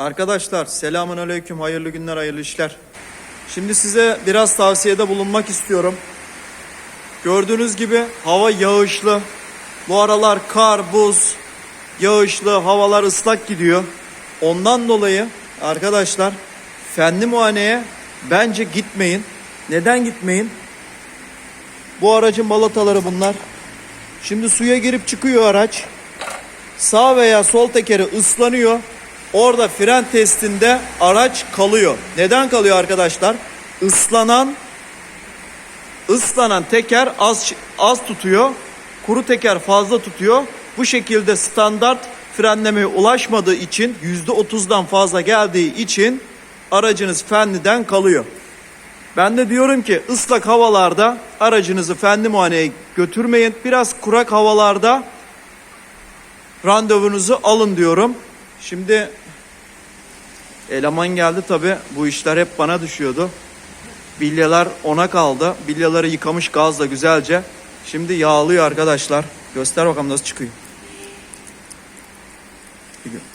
Arkadaşlar selamun aleyküm hayırlı günler hayırlı işler. Şimdi size biraz tavsiyede bulunmak istiyorum. Gördüğünüz gibi hava yağışlı. Bu aralar kar, buz, yağışlı, havalar ıslak gidiyor. Ondan dolayı arkadaşlar fenli muayeneye bence gitmeyin. Neden gitmeyin? Bu aracın balataları bunlar. Şimdi suya girip çıkıyor araç. Sağ veya sol tekeri ıslanıyor. Orada fren testinde araç kalıyor. Neden kalıyor arkadaşlar? Islanan ıslanan teker az az tutuyor. Kuru teker fazla tutuyor. Bu şekilde standart frenlemeye ulaşmadığı için %30'dan fazla geldiği için aracınız fenliden kalıyor. Ben de diyorum ki ıslak havalarda aracınızı fenli muayeneye götürmeyin. Biraz kurak havalarda randevunuzu alın diyorum. Şimdi eleman geldi tabi bu işler hep bana düşüyordu. Bilyalar ona kaldı. Bilyaları yıkamış gazla güzelce. Şimdi yağlıyor arkadaşlar. Göster bakalım nasıl çıkıyor.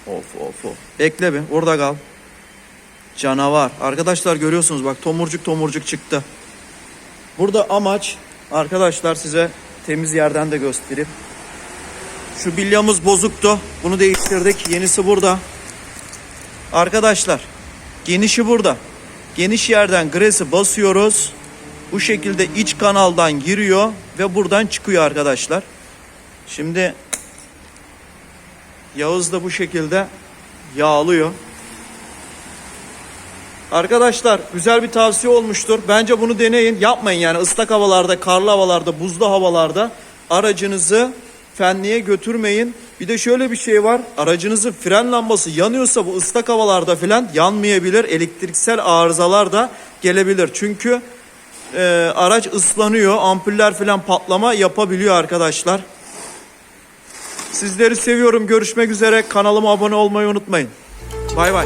Of of of. Bekle bir orada kal. Canavar. Arkadaşlar görüyorsunuz bak tomurcuk tomurcuk çıktı. Burada amaç arkadaşlar size temiz yerden de göstereyim. Şu bilyamız bozuktu. Bunu değiştirdik. Yenisi burada. Arkadaşlar genişi burada. Geniş yerden gresi basıyoruz. Bu şekilde iç kanaldan giriyor ve buradan çıkıyor arkadaşlar. Şimdi Yağız da bu şekilde yağlıyor. Arkadaşlar güzel bir tavsiye olmuştur. Bence bunu deneyin. Yapmayın yani ıslak havalarda, karlı havalarda, buzlu havalarda aracınızı fenliğe götürmeyin. Bir de şöyle bir şey var. Aracınızın fren lambası yanıyorsa bu ıslak havalarda falan yanmayabilir. Elektriksel arızalar da gelebilir. Çünkü e, araç ıslanıyor. Ampuller falan patlama yapabiliyor arkadaşlar. Sizleri seviyorum. Görüşmek üzere. Kanalıma abone olmayı unutmayın. Bay bay.